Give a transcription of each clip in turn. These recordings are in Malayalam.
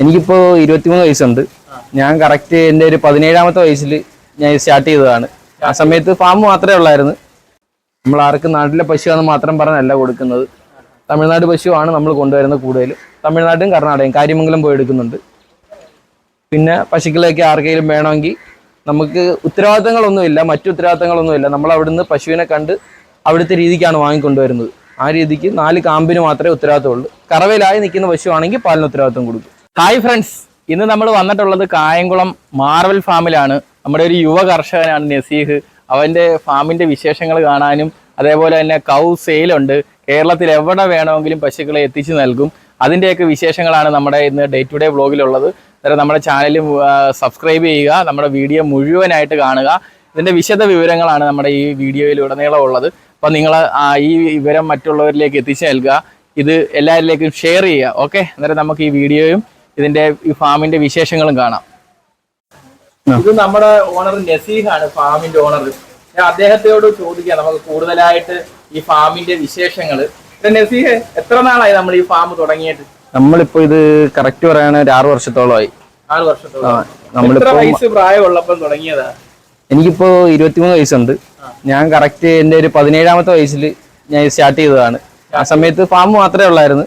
എനിക്കിപ്പോ ഇരുപത്തിമൂന്ന് വയസ്സുണ്ട്. ഞാൻ കറക്റ്റ് എന്റെ ഒരു പതിനേഴാമത്തെ വയസ്സിൽ ഞാൻ സ്റ്റാർട്ട് ചെയ്തതാണ്. ആ സമയത്ത് ഫാം മാത്രമേ ഉള്ളായിരുന്നു. നമ്മൾ ആർക്കും നാട്ടിലെ പശുവാന്ന് മാത്രം പറഞ്ഞല്ല കൊടുക്കുന്നത്. തമിഴ്നാട് പശുവാണ് നമ്മൾ കൊണ്ടുവരുന്നത് കൂടുതൽ. തമിഴ്നാടും കർണാടകയും കാര്യമംഗലം പോയി എടുക്കുന്നുണ്ട്. പിന്നെ പശുക്കളെയൊക്കെ ആർക്കെങ്കിലും വേണമെങ്കിൽ നമുക്ക് ഉത്തരവാദിത്തങ്ങളൊന്നുമില്ല മറ്റു ഉത്തരവാദിത്തങ്ങളൊന്നുമില്ല നമ്മൾ അവിടുന്ന് പശുവിനെ കണ്ട് അവിടുത്തെ രീതിക്കാണ് വാങ്ങിക്കൊണ്ടുവരുന്നത്. ആ രീതിക്ക് നാല് കാമ്പിന് മാത്രമേ ഉത്തരവാദിത്തമുള്ളൂ. കറവയിലായി നിൽക്കുന്ന പശുവാണെങ്കിൽ പാലിന് ഉത്തരവാദിത്തം കൊടുക്കും. ഹായ് ഫ്രണ്ട്സ് ഇന്ന് നമ്മൾ വന്നിട്ടുള്ളത് കായംകുളം മാർവൽ ഫാമിലാണ് നമ്മുടെ ഒരു യുവ കർഷകനാണ് നസീഹ്. അവന്റെ ഫാമിന്റെ വിശേഷങ്ങൾ കാണാനും അതേപോലെ തന്നെ കൗ സെയിലുണ്ട് കേരളത്തിൽ എവിടെ വേണമെങ്കിലും പശുക്കളെ എത്തിച്ചു നൽകും. അതിന്റെയൊക്കെ വിശേഷങ്ങളാണ് നമ്മുടെ ഇന്ന് ഡേ ടു ഡേ വ്ളോഗിലുള്ളത് അന്നേരം നമ്മുടെ ചാനൽ സബ്സ്ക്രൈബ് ചെയ്യുക നമ്മുടെ വീഡിയോ മുഴുവനായിട്ട് കാണുക. ഇതിന്റെ വിശദ വിവരങ്ങളാണ് നമ്മുടെ ഈ വീഡിയോയിൽ ഉടനീളം ഉള്ളത്. അപ്പം നിങ്ങൾ ഈ വിവരം മറ്റുള്ളവരിലേക്ക് എത്തിച്ചു നൽകുക. ഇത് എല്ലാവരിലേക്കും ഷെയർ ചെയ്യുക. ഓക്കെ അന്നേരം നമുക്ക് ഈ വീഡിയോയും ഇതിന്റെ ഈ ഫാമിന്റെ വിശേഷങ്ങളും കാണാം. ഇത് നമ്മുടെ ഓണർ നസീഹാണ് ഫാമിന്റെ ഓണർ ഞാൻ അദ്ദേഹത്തോട് ചോദിക്കാം നമുക്ക് കൂടുതലായിട്ട് ഈ ഫാമിന്റെ വിശേഷങ്ങൾ നസീഹ് എത്ര നാളായി നമ്മൾ ഈ ഫാം തുടങ്ങിയിട്ട്? നമ്മളിപ്പോ ഇത് കറക്റ്റ് പറയാണ് ഒരു ആറു വർഷത്തോളമായി. ആറു വർഷത്തോളം. നമ്മളിപ്പോ വയസ്സ് പ്രായമുള്ളപ്പം തുടങ്ങിയതാ? എനിക്കിപ്പോ ഇരുപത്തിമൂന്ന് വയസ്സുണ്ട്. ഞാൻ കറക്റ്റ് എന്റെ ഒരു പതിനേഴാമത്തെ വയസ്സിൽ ഞാൻ സ്റ്റാർട്ട് ചെയ്തതാണ്. ആ സമയത്ത് ഫാം മാത്രമേ ഉള്ളായിരുന്നു.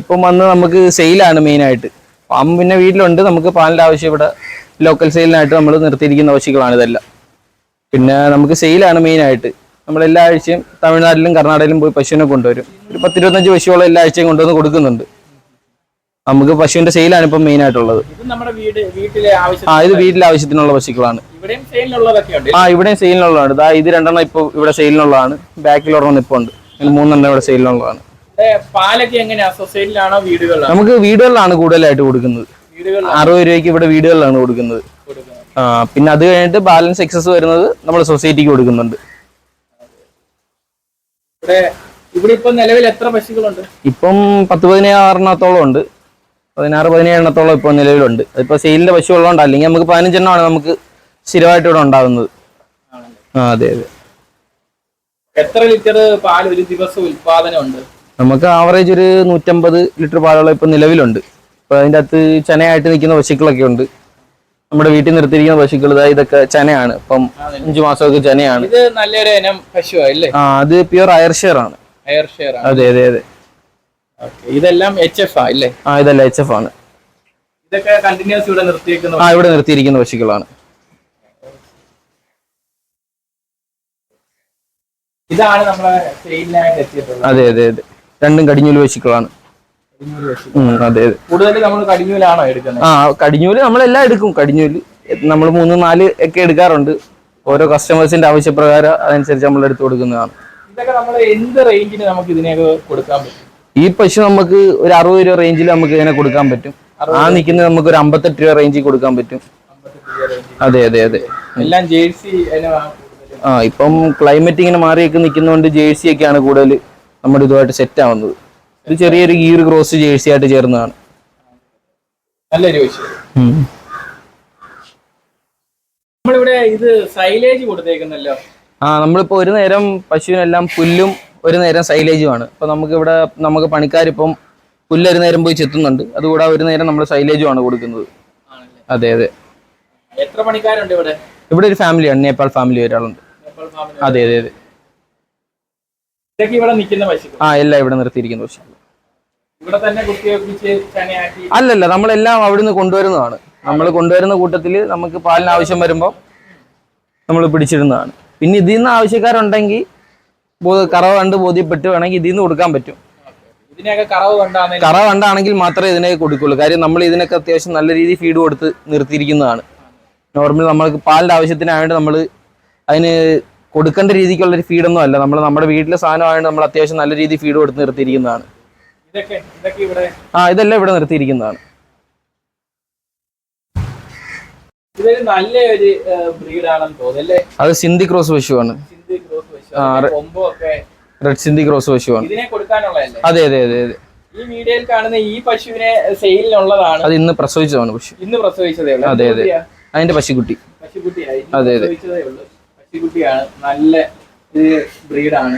ഇപ്പം വന്ന് നമുക്ക് സെയിലാണ് മെയിനായിട്ട് ഫാം പിന്നെ വീട്ടിലുണ്ട്. നമുക്ക് പാലിന്റെ ആവശ്യം ഇവിടെ ലോക്കൽ സെയിലിനായിട്ട് നമ്മൾ നിർത്തിയിരിക്കുന്ന പശുക്കളാണ് ഇതെല്ലാം. പിന്നെ നമുക്ക് സെയിലാണ് മെയിനായിട്ട് നമ്മൾ എല്ലാ ആഴ്ചയും തമിഴ്നാട്ടിലും കർണാടകയിലും പോയി പശുവിനെ കൊണ്ടുവരും. ഒരു പത്തിരുപത്തഞ്ച് പശുവോളം എല്ലാ ആഴ്ചയും കൊണ്ടുവന്ന് കൊടുക്കുന്നുണ്ട്. നമുക്ക് പശുവിന്റെ സെയിലാണ് ഇപ്പം മെയിൻ ആയിട്ടുള്ളത്. ആ ഇത് വീട്ടിലെ ആവശ്യത്തിനുള്ള പശുക്കളാണ്. ആ ഇവിടെയും സെയിലിനുള്ളതാണ് ഇതാ ഇത് രണ്ടെണ്ണം ഇപ്പോൾ ഇവിടെ സെയിലിനുള്ളതാണ് ബാക്കിൽ ഒരെണ്ണം ഇപ്പോൾ ഉണ്ട്. മൂന്നെണ്ണം ഇവിടെ സെയിലിനുള്ളതാണ് പാലൊക്കെ എങ്ങനെയാ? സൊസൈറ്റിയിലാണോ വീടുകളിലാണോ? നമുക്ക് വീടുകളിലാണ് കൂടുതലായിട്ട് കൊടുക്കുന്നത്. അറുപത് രൂപയ്ക്ക് ഇവിടെ വീടുകളിലാണ് കൊടുക്കുന്നത്. പിന്നെ അത് കഴിഞ്ഞിട്ട് ബാലൻസ് എക്സസ് വരുന്നത് നമ്മൾ സൊസൈറ്റിക്ക് കൊടുക്കുന്നുണ്ട്. ഇവിടെ ഇവിടെ ഇപ്പൊ നിലവിൽ എത്ര പശുക്കളുണ്ട്? ഇപ്പം പത്ത് പതിനാറെണ്ണത്തോളം ഉണ്ട്. പതിനാറ് പതിനേഴ് എണ്ണത്തോളം ഇപ്പോൾ നിലവിലുണ്ട് അതിപ്പോൾ സെയിലിന്റെ പശു ഉള്ളതുകൊണ്ട് അല്ലെങ്കിൽ നമുക്ക് പതിനഞ്ചെണ്ണമാണ് നമുക്ക് സ്ഥിരമായിട്ട് ഇവിടെ ഉണ്ടാകുന്നത്. ആ അതെ അതെ. എത്ര ലിറ്റർ പാൽ ഒരു ദിവസം ഉൽപാദനം ഉണ്ട് നമുക്ക് ആവറേജ് ഒരു നൂറ്റമ്പത് ലിറ്റർ പാലുള്ള ഇപ്പം നിലവിലുണ്ട്. ഇപ്പം അതിന്റെ അകത്ത് ചനയായിട്ട് നിൽക്കുന്ന പശുക്കളൊക്കെ ഉണ്ട്. നമ്മുടെ വീട്ടിൽ നിർത്തിയിരിക്കുന്ന പശുക്കൾ ഇതാ ഇതൊക്കെ ചനയാണ്. ഇപ്പം അഞ്ചു മാസമൊക്കെ ചനയാണ്. ഇത് നല്ലൊരു ഇനം പശു ആ അത് പ്യുവർ അയർഷെയർ ആണ്. എയർ ഷെയർ അതെ അതെ അതെ. ഇതെല്ലാം എച്ച് എഫ് അല്ലേ? ആ ഇതല്ല എച്ച് എഫ് ആണ്. ഇതൊക്കെ കണ്ടിന്യൂസ് ഇവിടെ നിർത്തിയിരിക്കുന്ന ആ ഇവിടെ നിർത്തിയിരിക്കുന്ന പശുക്കളാണ്. ഇതാണ് നമ്മളെ സെയിലിനായിട്ട് എത്തിയിട്ടുള്ളത്. അതെ അതെ അതെ. രണ്ടും കടിഞ്ഞൂൽ പശുക്കളാണ്. ഉം, അതെ ആ കടിഞ്ഞൂൽ നമ്മളെല്ലാം എടുക്കും. കടിഞ്ഞൂൽ നമ്മൾ മൂന്ന് നാല് ഒക്കെ എടുക്കാറുണ്ട്. ഓരോ കസ്റ്റമേഴ്സിന്റെ ആവശ്യപ്രകാരം അതനുസരിച്ച് നമ്മൾ എടുത്തു കൊടുക്കുന്നതാണ്. എന്ത് റേഞ്ചിന് നമുക്ക് ഇതിനെയൊക്കെ കൊടുക്കാൻ പറ്റും? ഈ പശു നമുക്ക് ഒരു അറുപത് രൂപ റേഞ്ചിൽ നമുക്ക് ഇതിനെ കൊടുക്കാൻ പറ്റും. ആ നിൽക്കുന്ന നമുക്ക് ഒരു അമ്പത്തെട്ട് രൂപ റേഞ്ചിൽ കൊടുക്കാൻ പറ്റും. അതെ അതെ അതെ. എല്ലാം ജേഴ്സി ആ ഇപ്പം ക്ലൈമറ്റ് ഇങ്ങനെ മാറിയൊക്കെ നിൽക്കുന്നതുകൊണ്ട് ജേഴ്സി ഒക്കെയാണ് കൂടുതൽ നമ്മുടെ ഇതുമായിട്ട് സെറ്റ് ആവുന്നത്. ഇത് ചെറിയൊരു ഗീർ ക്രോസ് ജേഴ്സി ആയിട്ട് ചേർന്നതാണ്. നല്ലൊരു പശു നമ്മളിവിടെ ഇത് സൈലേജ് കൊടുത്തേക്കുന്നല്ലോ. ആ നമ്മളിപ്പോ ഒരു നേരം പശുവിനെല്ലാം പുല്ലും ഒരു നേരം സൈലേജുമാണ് ഇപ്പൊ നമുക്ക് ഇവിടെ നമുക്ക് പണിക്കാരിപ്പം പുല്ല് ഒരു നേരം പോയി ചെത്തുന്നുണ്ട്. അതുകൂടാതെ ഒരു നേരം നമ്മൾ സൈലേജുമാണ് കൊടുക്കുന്നത്. അതെ അതെ. എത്ര പണിക്കാരുണ്ട് ഇവിടെ? ഇവിടെ ഒരു ഫാമിലിയാണ് നേപ്പാൾ ഫാമിലി ഒരാളുണ്ട്. അതെ അതെ അതെ ഇതൊക്കെ ഇവിടെ നിൽക്കുന്ന പശുക്കൾ ആ എല്ലാം ഇവിടെ നിർത്തിയിരിക്കുന്നു അല്ലല്ല നമ്മളെല്ലാം അവിടുന്ന് കൊണ്ടുവരുന്നതാണ്. നമ്മൾ കൊണ്ടുവരുന്ന കൂട്ടത്തിൽ നമുക്ക് പാലിന് ആവശ്യം വരുമ്പോൾ നമ്മൾ പിടിച്ചിരുന്നതാണ് പിന്നെ ഇതിൽ നിന്ന് ആവശ്യക്കാരുണ്ടെങ്കിൽ കറവ് കണ്ട് ബോധ്യപ്പെട്ട് വേണമെങ്കിൽ ഇതിൽ നിന്ന് കൊടുക്കാൻ പറ്റും. കറവ് കണ്ടാണ് കറ കണ്ടാണെങ്കിൽ മാത്രമേ ഇതിനെ കൊടുക്കുള്ളൂ. കാര്യം നമ്മൾ ഇതിനൊക്കെ അത്യാവശ്യം നല്ല രീതിയിൽ ഫീഡ് കൊടുത്ത് നിർത്തിയിരിക്കുന്നതാണ്. നോർമൽ നമ്മൾക്ക് പാലിന്റെ ആവശ്യത്തിനായിട്ട് നമ്മൾ അതിന് കൊടുക്കേണ്ട രീതിക്കുള്ള ഒരു ഫീഡൊന്നും അല്ല. നമ്മൾ നമ്മുടെ വീട്ടിലെ സാധനമായതുകൊണ്ട് നമ്മൾ അത്യാവശ്യം നല്ല രീതിയിൽ ഫീഡ് കൊടുത്ത് നിർത്തിയിരിക്കുന്നതാണ്. ആ ഇതെല്ലാം ഇവിടെ നിർത്തിയിരിക്കുന്നതാണ്. അത് സിന്ധി ക്രോസ് പശുവാണ്. റെഡ് സിന്ധി ക്രോസ് പശുവാണ്. അതെ അതെ അതെ അതെ. ഈ വീഡിയോയിൽ കാണുന്ന ഈ പശുവിനെ സെയിലിനുള്ളതാണ്. അത് ഇന്ന് പ്രസവിച്ചതാണ് പശു. ഇന്ന് പ്രസവിച്ചതേ അതെ, അതെ. അതിന്റെ പശുക്കുട്ടി. അതെ, അതെ. പശുക്കുട്ടിയാണ് നല്ല ബ്രീഡാണ്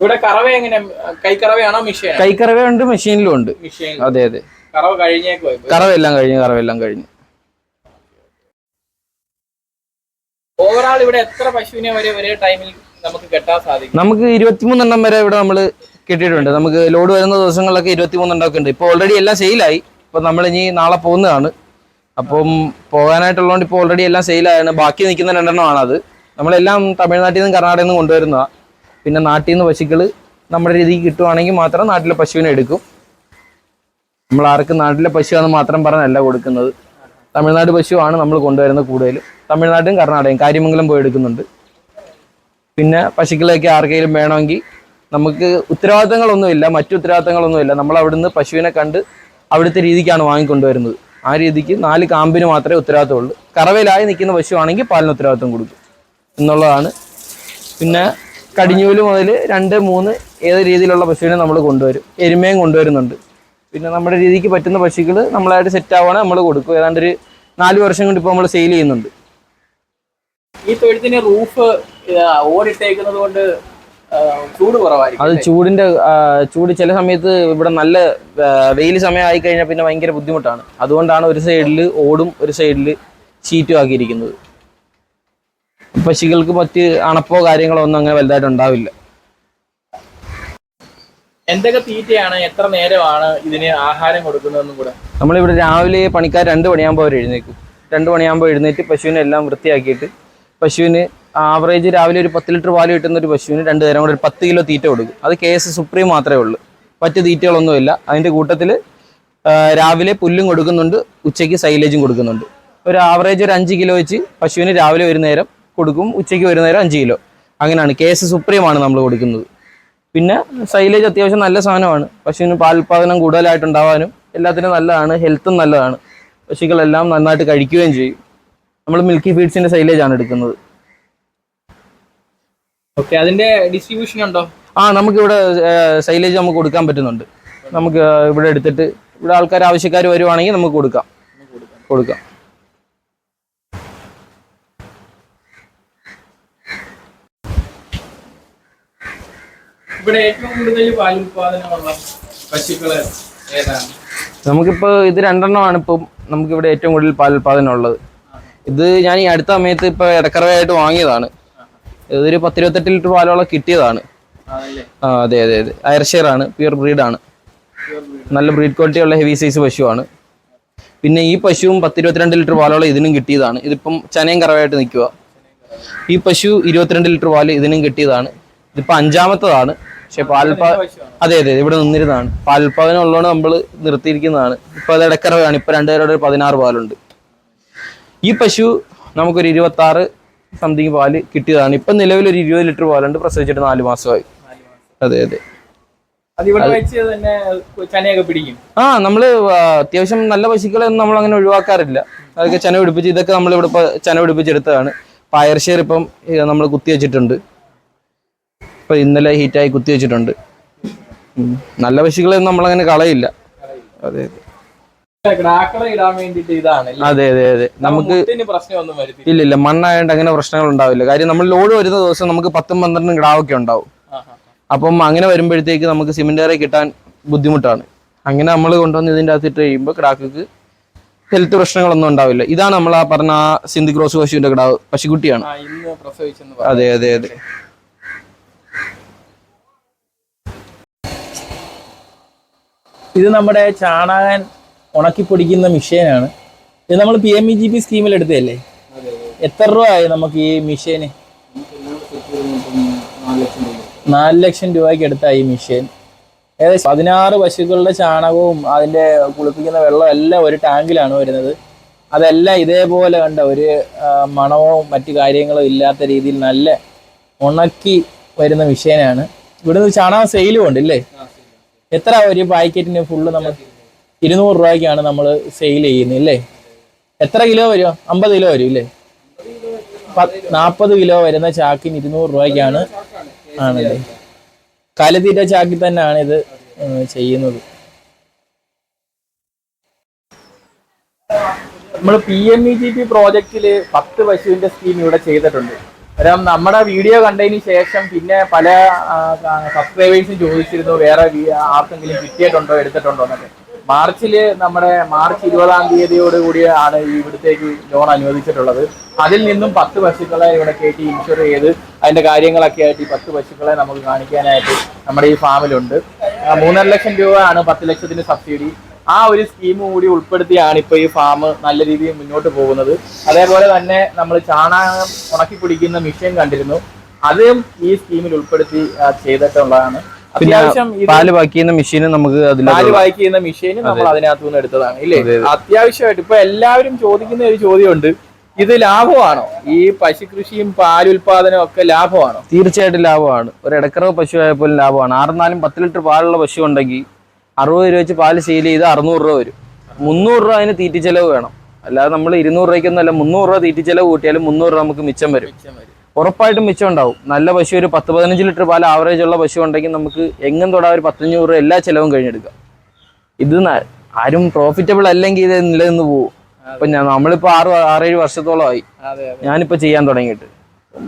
ഇവിടെ കറവ എങ്ങനെ? കൈക്കറവയാണോ മെഷീൻ കൈക്കറവയുണ്ട് മെഷീനിലും ഉണ്ട്. അതെ അതെ. കറവ കഴിഞ്ഞേക്കോ ഇപ്പൊ കറവെല്ലാം കഴിഞ്ഞു കറവെല്ലാം കഴിഞ്ഞു. ഓവറാൾ ഇവിടെ എത്ര പശുവിനെ വരെ ഒരേ ടൈമിൽ നമുക്ക് കെട്ടാൻ സാധിക്കും? നമുക്ക് ഇരുപത്തിമൂന്നെണ്ണം വരെ ഇവിടെ നമ്മൾ കിട്ടിയിട്ടുണ്ട്. നമുക്ക് ലോഡ് വരുന്ന ദിവസങ്ങളിലൊക്കെ ഇരുപത്തിമൂന്നെണ്ണം ഒക്കെ ഉണ്ട്. ഇപ്പോൾ ഓൾറെഡി എല്ലാം സെയിലായി ഇപ്പൊ നമ്മൾ ഇനി നാളെ പോകുന്നതാണ്. അപ്പം പോകാനായിട്ടുള്ളതുകൊണ്ട് ഇപ്പോൾ ഓൾറെഡി എല്ലാം സെയിലാണ് ബാക്കി നിൽക്കുന്ന രണ്ടെണ്ണമാണ് അത് നമ്മളെല്ലാം തമിഴ്നാട്ടിൽ നിന്നും കർണാടകയിൽ നിന്നും കൊണ്ടുവരുന്നതാണ് പിന്നെ നാട്ടിൽ നിന്ന് പശുക്കൾ നമ്മുടെ രീതിക്ക് കിട്ടുവാണെങ്കിൽ മാത്രം നാട്ടിലെ പശുവിനെ എടുക്കും. നമ്മൾ ആർക്കും നാട്ടിലെ പശുവാണ് മാത്രം പറഞ്ഞല്ല കൊടുക്കുന്നത്. തമിഴ്നാട് പശുവാണ് നമ്മൾ കൊണ്ടുവരുന്നത് കൂടുതലും. തമിഴ്നാട്ടിലും കർണാടകയും കാര്യമംഗലം പോയി എടുക്കുന്നുണ്ട്. പിന്നെ പശുക്കളെയൊക്കെ ആർക്കെങ്കിലും വേണമെങ്കിൽ നമുക്ക് ഉത്തരവാദിത്തങ്ങളൊന്നുമില്ല. മറ്റു ഉത്തരവാദിത്തങ്ങളൊന്നുമില്ല. നമ്മൾ അവിടുന്ന് പശുവിനെ കണ്ട് അവിടുത്തെ രീതിക്കാണ് വാങ്ങിക്കൊണ്ടുവരുന്നത്. ആ രീതിക്ക് നാല് കാമ്പിന് മാത്രമേ ഉത്തരവാദിത്തമുള്ളൂ. കറവയിലായി നിൽക്കുന്ന പശുവാണെങ്കിൽ പാലിന് ഉത്തരവാദിത്തം കൊടുക്കും. എന്നുള്ളതാണ്. പിന്നെ കടിഞ്ഞൂൽ മുതൽ രണ്ട് മൂന്ന് ഏത് രീതിയിലുള്ള പശുവിനെ നമ്മൾ കൊണ്ടുവരും. എരുമയും കൊണ്ടുവരുന്നുണ്ട്. പിന്നെ നമ്മുടെ രീതിക്ക് പറ്റുന്ന പശുക്കൾ നമ്മളായിട്ട് സെറ്റ് ആവുകയാണെങ്കിൽ നമ്മൾ കൊടുക്കും. ഏതാണ്ട് ഒരു നാല് വർഷം കൊണ്ട് ഇപ്പോൾ നമ്മൾ സെയിൽ ചെയ്യുന്നുണ്ട്. ഈ തൊഴുത്തിന് റൂഫ് ഓടിട്ടേക്കുന്നത് കൊണ്ട് ചൂട് കുറവായിരിക്കും അത് ചൂടിന്റെ ചൂട് ചില സമയത്ത് ഇവിടെ നല്ല വെയിൽ സമയം ആയി കഴിഞ്ഞാൽ പിന്നെ ഭയങ്കര ബുദ്ധിമുട്ടാണ്. അതുകൊണ്ടാണ് ഒരു സൈഡിൽ ഓടും ഒരു സൈഡിൽ ഷീറ്റും ആക്കിയിരിക്കുന്നത്. പശികൾക്ക് മറ്റ് അണപ്പോ കാര്യങ്ങളോ ഒന്നും അങ്ങനെ വലുതായിട്ട് ഉണ്ടാവില്ല. എന്തൊക്കെ തീറ്റയാണ്? എത്ര നേരമാണ് ഇതിന് ആഹാരം കൊടുക്കുന്നതെന്നും കൂടെ? നമ്മളിവിടെ രാവിലെ പണിക്കാർ രണ്ട് മണിയാകുമ്പോൾ അവർ എഴുന്നേക്കും രണ്ട് മണിയാകുമ്പോൾ എഴുന്നേറ്റ് പശുവിനെ എല്ലാം വൃത്തിയാക്കിയിട്ട് പശുവിന് ആവറേജ് രാവിലെ ഒരു പത്ത് ലിറ്റർ പാൽ കിട്ടുന്ന ഒരു പശുവിന് രണ്ട് നേരം കൂടെ ഒരു പത്ത് കിലോ തീറ്റ കൊടുക്കും. അത് കെ എസ് സുപ്രീം മാത്രമേ ഉള്ളൂ. മറ്റ് തീറ്റകളൊന്നുമില്ല. അതിന്റെ കൂട്ടത്തിൽ രാവിലെ പുല്ലും കൊടുക്കുന്നുണ്ട് ഉച്ചയ്ക്ക് സൈലേജും കൊടുക്കുന്നുണ്ട്. ഒരു ആവറേജ് ഒരു അഞ്ച് കിലോ വെച്ച് പശുവിന് രാവിലെ ഒരു നേരം കൊടുക്കും ഉച്ചയ്ക്ക് ഒരു നേരം അഞ്ച് കിലോ. അങ്ങനെയാണ്. കെ എസ് സുപ്രീമാണ് നമ്മൾ കൊടുക്കുന്നത്. പിന്നെ സൈലേജ് അത്യാവശ്യം നല്ല സാധനമാണ്. പശുവിന് പാലുൽപാദനം കൂടുതലായിട്ടുണ്ടാവാനും എല്ലാത്തിനും നല്ലതാണ് ഹെൽത്തും നല്ലതാണ്. പശുക്കളെല്ലാം നന്നായിട്ട് കഴിക്കുകയും ചെയ്യും. നമ്മൾ മിൽക്കി ഫീഡ്സിന്റെ സൈലേജാണ് എടുക്കുന്നത്. ഓക്കെ അതിന്റെ ഡിസ്ട്രിബ്യൂഷൻ ഉണ്ടോ? ആ നമുക്ക് ഇവിടെ സൈലേജ് നമുക്ക് കൊടുക്കാൻ പറ്റുന്നുണ്ട്. നമുക്ക് ഇവിടെ എടുത്തിട്ട് ഇവിടെ ആൾക്കാർ ആവശ്യക്കാർ വരുവാണെങ്കിൽ നമുക്ക് കൊടുക്കാം. കൊടുക്കാം. ഇവിടെ ഏറ്റവും കൂടുതൽ പാൽ ഉൽപാദനമുള്ള പശുക്കൾ ഏതാണ്? നമുക്കിപ്പോൾ ഇത് രണ്ടെണ്ണമാണ് ഇപ്പം നമുക്കിവിടെ ഏറ്റവും കൂടുതൽ പാൽ ഉൽപാദനം ഉള്ളത്. ഇത് ഞാൻ ഈ അടുത്ത സമയത്ത് ഇപ്പോൾ ഇടക്കറവായിട്ട് വാങ്ങിയതാണ്. ഇതൊരു പത്തിരുപത്തെട്ട് ലിറ്റർ പാലോളം കിട്ടിയതാണ്. ആ അതെ അതെ അതെ. അയർഷെയർ ആണ് പ്യുർ ബ്രീഡാണ് നല്ല ബ്രീഡ് ക്വാളിറ്റി ഉള്ള ഹെവി സൈസ് പശുവാണ്. പിന്നെ ഈ പശുവും പത്തിരുപത്തിരണ്ട് ലിറ്റർ പാലോളം ഇതിനും കിട്ടിയതാണ്. ഇതിപ്പം ചനയും കറവായിട്ട് നിൽക്കുക ഈ പശു ഇരുപത്തിരണ്ട് ലിറ്റർ പാൽ ഇതിനും കിട്ടിയതാണ്. ഇതിപ്പോൾ അഞ്ചാമത്തതാണ്. പക്ഷെ പാൽപാ അതെ അതെ ഇവിടെ നിന്നിരുന്നതാണ്. പാലുൽപാദനം ഉള്ളതുകൊണ്ട് നമ്മൾ നിർത്തിയിരിക്കുന്നതാണ്. ഇപ്പൊ അത് ഇടക്കറവാണ് ഇപ്പൊ രണ്ടുപേരുടെ ഒരു പതിനാറ് പാലുണ്ട്. ഈ പശു നമുക്കൊരു ഇരുപത്തി ആറ് സംതിങ് പാൽ കിട്ടിയതാണ്. ഇപ്പൊ നിലവിൽ ഒരു ഇരുപത് ലിറ്റർ പാലുണ്ട്. പ്രസവിച്ചിട്ട് നാല് മാസമായി. അതെ അതെ. ആ നമ്മൾ അത്യാവശ്യം നല്ല പശുക്കളെ ഒന്നും നമ്മൾ അങ്ങനെ ഒഴിവാക്കാറില്ല. അതൊക്കെ ചന പിടിപ്പിച്ച് ഇതൊക്കെ നമ്മൾ ഇവിടെ ചെന പിടിപ്പിച്ചെടുത്തതാണ്. പയർഷെയർ ഇപ്പം നമ്മൾ കുത്തി വെച്ചിട്ടുണ്ട്. ഇപ്പൊ ഇന്നലെ ഹീറ്റായി കുത്തി വെച്ചിട്ടുണ്ട്. നല്ല പശുക്കളെ ഒന്നും നമ്മളങ്ങനെ കളയില്ല. അതെ അതെ. അതെ അതെ അതെ. നമുക്ക് ഇല്ല ഇല്ല മണ്ണായോണ്ട് അങ്ങനെ പ്രശ്നങ്ങൾ ഉണ്ടാവില്ല. കാര്യം നമ്മൾ ലോഡ് വരുന്ന ദിവസം നമുക്ക് പത്തും പന്ത്രണ്ടും ഗ്രാവൊക്കെ ഉണ്ടാവും. അപ്പം അങ്ങനെ വരുമ്പോഴത്തേക്ക് നമുക്ക് സിമെന്റേറെ കിട്ടാൻ ബുദ്ധിമുട്ടാണ്. അങ്ങനെ നമ്മൾ കൊണ്ടുവന്ന് ഇതിന്റെ അകത്തിട്ട് കഴിയുമ്പോൾ കിടാക്കൾക്ക് ഹെൽത്ത് പ്രശ്നങ്ങളൊന്നും ഉണ്ടാവില്ല. ഇതാണ് നമ്മൾ ആ പറഞ്ഞ ആ സിന്ധി ക്രോസ് പശുവിന്റെ കിടാവ് പശുക്കുട്ടിയാണ്. അതെ അതെ അതെ. ഇത് നമ്മുടെ ചാണകം ഉണക്കി പൊടിക്കുന്ന മിഷീനാണ് ഇത് നമ്മൾ P M E G P സ്കീമിൽ എടുത്തതല്ലേ? എത്ര രൂപയായി നമുക്ക് ഈ മെഷീന് നാല് ലക്ഷം രൂപയ്ക്ക് എടുത്ത ഈ മെഷീൻ ഏകദേശം പതിനാറ് പശുക്കളുടെ ചാണകവും അതിന്റെ കുളിപ്പിക്കുന്ന വെള്ളവും എല്ലാം ഒരു ടാങ്കിലാണ് വരുന്നത്. അതെല്ലാം ഇതേപോലെ കണ്ട ഒരു മണവും മണമോ മറ്റു കാര്യങ്ങളോ ഇല്ലാത്ത രീതിയിൽ നല്ല ഉണക്കി വരുന്ന മെഷീനാണ് ഇവിടുന്ന് ചാണകം സെയിലും ഉണ്ട് ഇല്ലേ? എത്ര ഒരു പാക്കറ്റിന് ഫുള്ള് നമ്മൾ ഇരുന്നൂറ് രൂപയ്ക്കാണ് നമ്മൾ സെയിൽ ചെയ്യുന്നത് അല്ലേ എത്ര കിലോ വരുമോ അമ്പത് കിലോ വരും ഇല്ലേ? നാൽപ്പത് കിലോ വരുന്ന ചാക്കിന് ഇരുന്നൂറ് രൂപയ്ക്കാണ് ആണല്ലേ? കാലിത്തീറ്റ ചാക്കിൽ തന്നെയാണ് ഇത് ചെയ്യുന്നത്. നമ്മൾ P M E G P പ്രോജക്റ്റിൽ പത്ത് പശുവിന്റെ സ്കീം ഇവിടെ ചെയ്തിട്ടുണ്ട്. കാരണം നമ്മുടെ വീഡിയോ കണ്ടതിന് ശേഷം പിന്നെ പല സബ്സ്ക്രൈബേഴ്സും ചോദിച്ചിരുന്നു വേറെ ആർക്കെങ്കിലും കിട്ടിയിട്ടുണ്ടോ എടുത്തിട്ടുണ്ടോ എന്നൊക്കെ. മാർച്ചിൽ നമ്മുടെ മാർച്ച് ഇരുപതാം തീയതിയോട് കൂടിയാണ് ഇവിടത്തേക്ക് ലോൺ അനുവദിച്ചിട്ടുള്ളത്. അതിൽ നിന്നും പത്ത് പശുക്കളെ ഇവിടെ കയറ്റി ഇൻഷുർ ചെയ്ത് അതിന്റെ കാര്യങ്ങളൊക്കെ ആയിട്ട് ഈ പത്ത് പശുക്കളെ നമുക്ക് കാണിക്കാനായിട്ട് നമ്മുടെ ഈ ഫാമിലുണ്ട്. മൂന്നര ലക്ഷം രൂപയാണ് പത്ത് ലക്ഷത്തിന്റെ സബ്സിഡി. ആ ഒരു സ്കീം കൂടി ഉൾപ്പെടുത്തിയാണ് ഇപ്പൊ ഈ ഫാം നല്ല രീതിയിൽ മുന്നോട്ട് പോകുന്നത്. അതേപോലെ തന്നെ നമ്മൾ ചാണകം ഉണക്കി പിടിക്കുന്ന മിഷ്യൻ കണ്ടിരുന്നു. അതും ഈ സ്കീമിൽ ഉൾപ്പെടുത്തി ചെയ്തിട്ടുള്ളതാണ്. പിന്നെ പാൽ ബാക്കി ചെയ്യുന്ന മെഷീന് നമുക്ക് അതിൽ പാൽ വായിക്ക് ചെയ്യുന്ന മെഷീന് നമ്മൾ അതിനകത്തു നിന്ന് എടുത്തതാണ് ഇല്ലേ? അത്യാവശ്യമായിട്ട് ഇപ്പൊ എല്ലാവരും ചോദിക്കുന്ന ഒരു ചോദ്യമുണ്ട് ഇത് ലാഭമാണോ? ഈ പശുകൃഷിയും പാലുൽപാദനവും ഒക്കെ ലാഭമാണോ? തീർച്ചയായിട്ടും ലാഭമാണ്. ഒരു ഇടക്കറവ് പശു ആയപ്പോലും ലാഭമാണ്. ആറുനാലും പത്ത് ലിറ്റർ പാലുള്ള പശു ഉണ്ടെങ്കിൽ അറുപത് രൂപ വെച്ച് പാൽ സെയിൽ ചെയ്ത് അറുന്നൂറ് രൂപ വരും. മുന്നൂറ് രൂപ അതിന് തീറ്റി ചെലവ് വേണം. അല്ലാതെ നമ്മൾ ഇരുന്നൂറ് രൂപയ്ക്കൊന്നും അല്ല മുന്നൂറ് രൂപ തീറ്റി ചെലവ് കൂട്ടിയാലും മുന്നൂറ് രൂപ നമുക്ക് മിച്ചം വരും. ഉറപ്പായിട്ടും മിച്ചം ഉണ്ടാവും നല്ല പശു ഒരു പത്ത് പതിനഞ്ച് ലിറ്റർ പാൽ ആവറേജ് ഉള്ള പശു ഉണ്ടെങ്കിൽ നമുക്ക് എങ്ങും തൊടാ ഒരു പത്തഞ്ഞൂറ് രൂപ എല്ലാ ചിലവും കഴിഞ്ഞെടുക്കാം. ഇത് ആരും പ്രോഫിറ്റബിൾ അല്ലെങ്കിൽ ഇത് നിലനിന്ന് പോകും ഇപ്പൊ ഞാൻ നമ്മളിപ്പോ ആറ് ആറേഴ് വർഷത്തോളമായി ഞാനിപ്പോ ചെയ്യാൻ തുടങ്ങിയിട്ട്.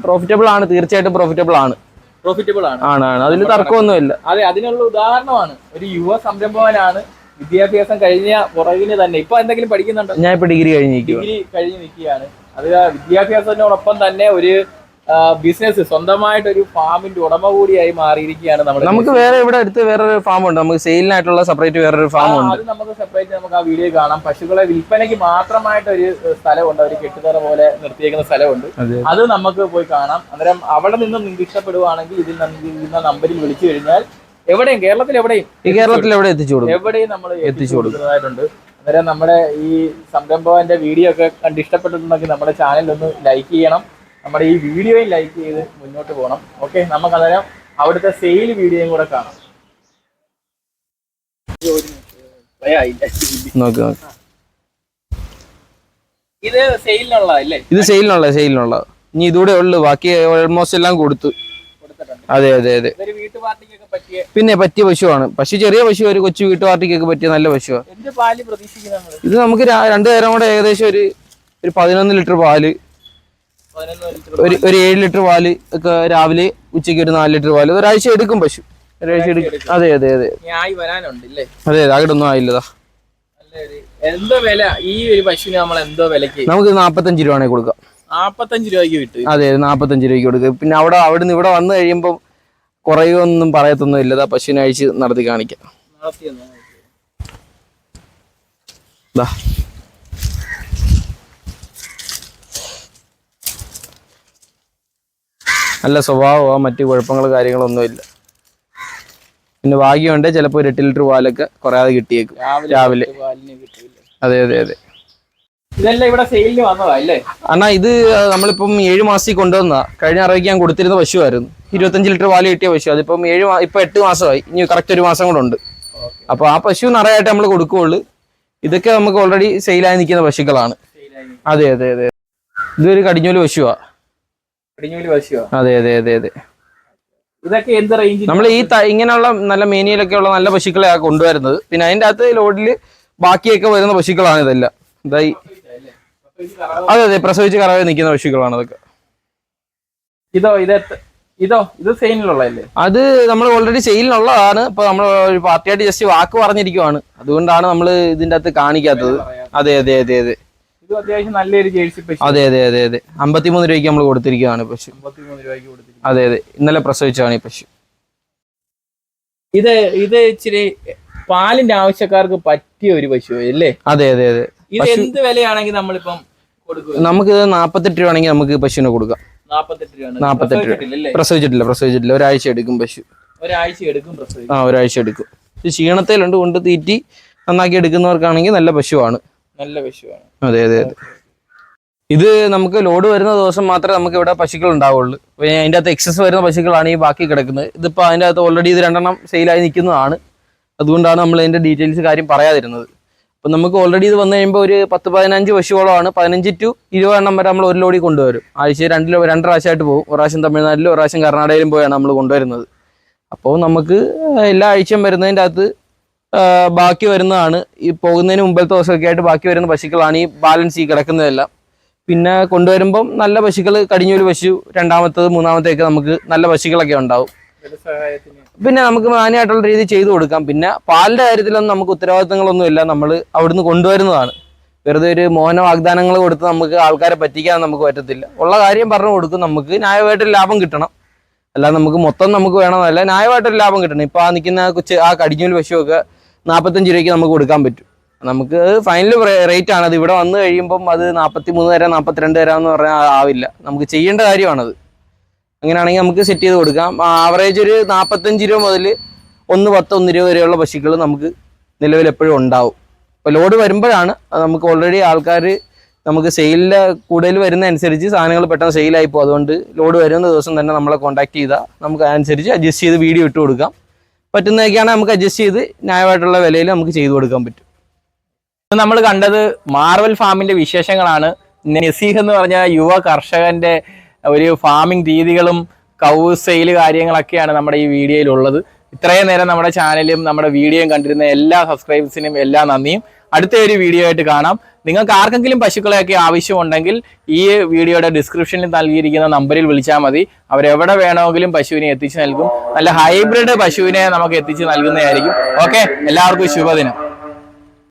പ്രോഫിറ്റബിൾ ആണ് തീർച്ചയായിട്ടും പ്രോഫിറ്റബിൾ ആണ്. പ്രോഫിറ്റബിൾ ആണ്. ആണ് ആണ്. അതിൽ തർക്കമൊന്നുമില്ല അതെ അതിനുള്ള ഉദാഹരണമാണ്. ഒരു യുവ സംരംഭകനാണ് വിദ്യാഭ്യാസം കഴിഞ്ഞ പുറകിന് തന്നെ. ഇപ്പൊ എന്തെങ്കിലും പഠിക്കുന്നുണ്ടോ? ഞാൻ ഇപ്പൊ ഡിഗ്രി കഴിഞ്ഞ് ഡിഗ്രി കഴിഞ്ഞ് നിൽക്കുകയാണ്. അത് വിദ്യാഭ്യാസത്തിനോടൊപ്പം തന്നെ ഒരു ബിസിനസ് സ്വന്തമായിട്ട് ഒരു ഫാമിന്റെ ഉടമ കൂടിയായി മാറിയിരിക്കുകയാണ് നമ്മൾ നമുക്ക് വേറെ ഇവിടെ അടുത്ത് വേറൊരു ഫാം ഉണ്ട്. നമുക്ക് സെയിലിനായിട്ടുള്ള സെപ്പറേറ്റ് വേറൊരു ഒരു ഫാം ഉണ്ട്. അത് നമുക്ക് സെപ്പറേറ്റ് നമുക്ക് ആ വീഡിയോ കാണാം. പശുക്കളെ വിൽപ്പനയ്ക്ക് മാത്രമായിട്ട് ഒരു സ്ഥലമുണ്ട്. ഒരു കെട്ടുതറ പോലെ നിർത്തിയേക്കുന്ന സ്ഥലമുണ്ട്. അത്. നമുക്ക് പോയി കാണാം. അന്നേരം അവിടെ നിന്ന് നിങ്ങൾക്ക് ഇഷ്ടപ്പെടുവാണെങ്കിൽ ഇതിൽ നൽകുന്ന നമ്പറിൽ വിളിച്ചു കഴിഞ്ഞാൽ എവിടെയും കേരളത്തിൽ എവിടെയും ഈ കേരളത്തിൽ എവിടെ എത്തിച്ചു കൊടുക്കും? എവിടെയും നമ്മൾ എത്തിച്ചു കൊടുക്കുന്നതായിട്ടുണ്ട്. അന്നേരം നമ്മുടെ ഈ സംരംഭവന്റെ വീഡിയോ ഒക്കെ കണ്ട് ഇഷ്ടപ്പെട്ടിട്ടുണ്ടെങ്കിൽ നമ്മുടെ ചാനൽ ഒന്ന് ലൈക്ക് ചെയ്യണം. നമ്മുടെ ഈ വീഡിയോയും ലൈക്ക് ചെയ്ത് മുന്നോട്ട് പോകണം ഓക്കെ നമുക്ക് അന്നേരം അവിടുത്തെ സെയിൽ വീഡിയോയും കൂടെ കാണാം. ഇത് സെയിലിനുള്ളതല്ലേ ഇത് സെയിലിനുള്ള സെയിലിനുള്ള ഇനി ഇതൂടെ ഉള്ളു ബാക്കി ഓൾമോസ്റ്റ് എല്ലാം കൊടുത്തു. അതെ അതെ അതെ. പിന്നെ പറ്റിയ പശുവാണ്. പശു ചെറിയ പശു ഒരു കൊച്ചു വീട്ടുപാർട്ടിക്കൊക്കെ പറ്റിയ നല്ല പശുവാണ് ഇത് നമുക്ക് രണ്ടു നേരം കൂടെ ഏകദേശം ഒരു ഒരു പതിനൊന്ന് ലിറ്റർ പാൽ ഒരു ഒരു ഏഴ് ലിറ്റർ പാൽ ഒക്കെ രാവിലെ ഉച്ചയ്ക്ക് ഒരു നാല് ലിറ്റർ പാൽ. ഒരാഴ്ച എടുക്കും പശു. ഒരാഴ്ച എടുക്കും. അതെ അതെ അതെ. അതെ അതെ. അവിടെ ഒന്നും ആയില്ലതാ എന്തോ വില? ഈ ഒരു പശുവിന് നമ്മൾ എന്തോ വിലക്ക് നമുക്ക് നാപ്പത്തഞ്ച് രൂപ ആണെങ്കിൽ കൊടുക്കാം. നാപ്പത്തഞ്ച് രൂപയ്ക്ക് കിട്ടും അതെ നാപ്പത്തഞ്ച് രൂപയ്ക്ക് കൊടുക്കുക പിന്നെ അവിടെ അവിടെ നിന്ന് ഇവിടെ വന്നു കഴിയുമ്പോൾ കുറയൊന്നും പറയത്തൊന്നും ഇല്ലതാ. പശുവിനെ അഴിച്ച് നടത്തി കാണിക്കാം. നടത്തിയെന്നോ? നല്ല സ്വഭാവമോ മറ്റു കുഴപ്പങ്ങൾ കാര്യങ്ങളൊന്നുമില്ല പിന്നെ ഭാഗ്യമുണ്ട് ചിലപ്പോൾ ഒരു എട്ട് ലിറ്റർ പാലൊക്കെ കുറയാതെ കിട്ടിയേക്കും. രാവിലെ അതെ അതെ അതെ. അണ്ണാ ഇത് നമ്മളിപ്പം ഏഴു മാസത്തിൽ കൊണ്ടുവന്ന കഴിഞ്ഞ അറവയ്ക്ക് ഞാൻ കൊടുത്തിരുന്ന പശുവായിരുന്നു. ഇരുപത്തഞ്ച് ലിറ്റർ പാൽ കിട്ടിയ പശു. അതിപ്പം ഏഴ് ഇപ്പൊ എട്ട് മാസമായി. ഇനി കറക്റ്റ് ഒരു മാസം കൂടെ ഉണ്ട്. അപ്പൊ ആ പശു നിറയായിട്ട് നമ്മൾ കൊടുക്കുകയുള്ളു ഇതൊക്കെ നമുക്ക് ഓൾറെഡി സെയിലായി നിൽക്കുന്ന പശുക്കളാണ്. അതെ അതെ അതെ. ഇതൊരു കടിഞ്ഞൂൽ പശുവാ. അതെ അതെ അതെ അതെ. ഇതൊക്കെ എന്ത് റേഞ്ച് നമ്മൾ ഈ ഇങ്ങനെയുള്ള നല്ല മേനിയിലൊക്കെ ഉള്ള നല്ല പശുക്കളെ കൊണ്ടുവരുന്നത്. പിന്നെ അതിന്റെ അകത്ത് ലോഡിൽ ബാക്കിയൊക്കെ വരുന്ന പശുക്കളാണ് ഇതെല്ലാം. ഇതായി അതെ അതെ പ്രസവിച്ച് കറവേ നിൽക്കുന്ന പശുക്കളാണ് ഇതൊക്കെ. ഇതോ ഇത് ഇതോ ഇത് സെയിലിനുള്ളതല്ലേ അത് നമ്മൾ ഓൾറെഡി സെയിലിനുള്ളതാണ് ഇപ്പൊ നമ്മൾ ഒരു പാർട്ടിയായിട്ട് ജസ്റ്റ് വാക്ക് പറഞ്ഞിരിക്കുവാണ്. അതുകൊണ്ടാണ് നമ്മൾ ഇതിന്റെ അകത്ത് കാണിക്കാത്തത്. അതെ അതെ അതെ അതെ. അത്യാവശ്യം നല്ലൊരു ജേഴ്സി പശു. അതെ അതെ അതെ അതെ. അമ്പത്തിമൂന്ന് രൂപയ്ക്ക് നമ്മൾ കൊടുത്തിരിക്കുകയാണ് പശു. അമ്പത്തിമൂന്ന് രൂപയ്ക്ക് കൊടുത്തിരിക്കും അതെ അതെ. ഇന്നലെ പ്രസവിച്ചാണ് ഈ പശു. ഇത് ഇത് ഇച്ചിരി പാലിന്റെ ആവശ്യക്കാർക്ക് പറ്റിയ ഒരു പശു അല്ലേ? അതെ അതെ അതെ. ഇത് എന്ത് വിലയാണെങ്കിൽ നമ്മളിപ്പം നമുക്ക് നാപ്പത്തെട്ട് രൂപ ആണെങ്കിൽ നമുക്ക് പശുവിനെ കൊടുക്കാം. നാപ്പത്തെട്ട് രൂപ. പ്രസവിച്ചിട്ടില്ല പ്രസവിച്ചിട്ടില്ല ഒരാഴ്ച എടുക്കും പശു. ഒരാഴ്ച എടുക്കും ആ ഒരാഴ്ച എടുക്കും. ക്ഷീണത്തിലുണ്ട് കൊണ്ട് തീറ്റി നന്നാക്കി എടുക്കുന്നവർക്കാണെങ്കിൽ നല്ല പശുവാണ്. നല്ല പശുവാണ് അതെ അതെ അതെ. ഇത് നമുക്ക് ലോഡ് വരുന്ന ദിവസം മാത്രമേ നമുക്ക് ഇവിടെ പശുക്കൾ ഉണ്ടാവുള്ളൂ. അതിന്റെ അകത്ത് എക്സസ് വരുന്ന പശുക്കളാണ് ഈ ബാക്കി കിടക്കുന്നത്. ഇതിപ്പോൾ അതിന്റെ അകത്ത് ഓൾറെഡി ഇത് രണ്ടെണ്ണം സെയിലായി നിൽക്കുന്നതാണ്. അതുകൊണ്ടാണ് നമ്മൾ അതിന്റെ ഡീറ്റെയിൽസ് കാര്യം പറയാതിരുന്നത്. അപ്പം നമുക്ക് ഓൾറെഡി ഇത് വന്നു കഴിയുമ്പോൾ ഒരു പത്ത് പതിനഞ്ച് പശുവോളമാണ് പതിനഞ്ച് ടു ഇരുപത് എണ്ണം വരെ നമ്മൾ ഒരു ലോഡി കൊണ്ടുവരും. ആഴ്ച രണ്ട് രണ്ട് പ്രാവശ്യമായിട്ട് പോകും. ഒരു പ്രാവശ്യം തമിഴ്നാട്ടിലും ഒരു പ്രാവശ്യം കർണാടകയിലും പോയാണ് നമ്മൾ കൊണ്ടുവരുന്നത്. അപ്പോൾ നമുക്ക് എല്ലാ ആഴ്ചയും വരുന്നതിന്റെ അകത്ത് ബാക്കി വരുന്നതാണ്. ഈ പോകുന്നതിന് മുമ്പത്തെ ദിവസമൊക്കെ ആയിട്ട് ബാക്കി വരുന്ന പശുക്കളാണ് ഈ ബാലൻസ് ഈ കിടക്കുന്നതെല്ലാം. പിന്നെ കൊണ്ടുവരുമ്പം നല്ല പശുക്കൾ കടിഞ്ഞൂൽ പശു രണ്ടാമത്തത് മൂന്നാമത്തേക്ക് നമുക്ക് നല്ല പശുക്കളൊക്കെ ഉണ്ടാവും. പിന്നെ നമുക്ക് മാന്യമായിട്ടുള്ള രീതിയിൽ ചെയ്തു കൊടുക്കാം. പിന്നെ പാലിന്റെ കാര്യത്തിലൊന്നും നമുക്ക് ഉത്തരവാദിത്തങ്ങളൊന്നും ഇല്ല നമ്മൾ അവിടുന്ന് കൊണ്ടുവരുന്നതാണ്. വെറുതെ ഒരു മോഹന വാഗ്ദാനങ്ങൾ കൊടുത്ത് നമുക്ക് ആൾക്കാരെ പറ്റിക്കാൻ നമുക്ക് പറ്റത്തില്ല. ഉള്ള കാര്യം പറഞ്ഞു കൊടുക്കും നമുക്ക് ന്യായമായിട്ടൊരു ലാഭം കിട്ടണം. അല്ലാതെ നമുക്ക് മൊത്തം നമുക്ക് വേണമെന്നല്ല ന്യായമായിട്ടൊരു ലാഭം കിട്ടണം. ഇപ്പൊ ആ നിൽക്കുന്ന കൊച്ച് ആ കടിഞ്ഞൂൽ പശുവൊക്കെ നാൽപ്പത്തഞ്ച് രൂപയ്ക്ക് നമുക്ക് കൊടുക്കാൻ പറ്റും. നമുക്ക് ഫൈനൽ റേറ്റ് ആണ്. അത് ഇവിടെ വന്നു കഴിയുമ്പം അത് നാൽപ്പത്തി മൂന്ന് തരാം നാൽപ്പത്തിരണ്ട് തരാം എന്ന് പറഞ്ഞാൽ ആവില്ല. നമുക്ക് ചെയ്യേണ്ട കാര്യമാണത്. അങ്ങനെയാണെങ്കിൽ നമുക്ക് സെറ്റ് ചെയ്ത് കൊടുക്കാം. ആവറേജ് ഒരു നാൽപ്പത്തഞ്ച് രൂപ മുതൽ ഒന്ന് പത്ത് ഒന്ന് രൂപ വരെയുള്ള പശുക്കൾ നമുക്ക് നിലവിൽ എപ്പോഴും ഉണ്ടാവും. ഇപ്പോൾ ലോഡ് വരുമ്പോഴാണ് നമുക്ക് ഓൾറെഡി ആൾക്കാർ നമുക്ക് സെയിലിൽ കൂടുതൽ വരുന്ന അനുസരിച്ച് സാധനങ്ങൾ പെട്ടെന്ന് സെയിലായി പോകും. അതുകൊണ്ട് ലോഡ് വരുന്ന ദിവസം തന്നെ നമ്മളെ കോൺടാക്ട് ചെയ്താൽ നമുക്ക് അതനുസരിച്ച് അഡ്ജസ്റ്റ് ചെയ്ത് വീഡിയോ ഇട്ട് കൊടുക്കാം. പറ്റുന്നതൊക്കെയാണ് നമുക്ക് അഡ്ജസ്റ്റ് ചെയ്ത് ന്യായമായിട്ടുള്ള വിലയിൽ നമുക്ക് ചെയ്തു കൊടുക്കാൻ പറ്റും. നമ്മൾ കണ്ടത് മാർവൽ ഫാമിന്റെ വിശേഷങ്ങളാണ്. നസീഹ് എന്ന് പറഞ്ഞ യുവ കർഷകന്റെ ഒരു ഫാമിംഗ് രീതികളും കൗ സെയിൽ കാര്യങ്ങളൊക്കെയാണ് നമ്മുടെ ഈ വീഡിയോയിലുള്ളത് ഇത്രയും നേരം നമ്മുടെ ചാനലും നമ്മുടെ വീഡിയോയും കണ്ടിരുന്ന എല്ലാ സബ്സ്ക്രൈബേഴ്സിനും എല്ലാ നന്ദിയും. അടുത്ത ഒരു വീഡിയോ ആയിട്ട് കാണാം. നിങ്ങൾക്ക് ആർക്കെങ്കിലും പശുക്കളെയൊക്കെ ആവശ്യമുണ്ടെങ്കിൽ ഈ വീഡിയോയുടെ ഡിസ്ക്രിപ്ഷനിൽ നൽകിയിരിക്കുന്ന നമ്പറിൽ വിളിച്ചാൽ മതി. അവരെവിടെ വേണമെങ്കിലും പശുവിനെ എത്തിച്ചു നൽകും. നല്ല ഹൈബ്രിഡ് പശുവിനെ നമുക്ക് എത്തിച്ചു നൽകുന്നതായിരിക്കും. ഓക്കെ എല്ലാവർക്കും ശുഭദിനം.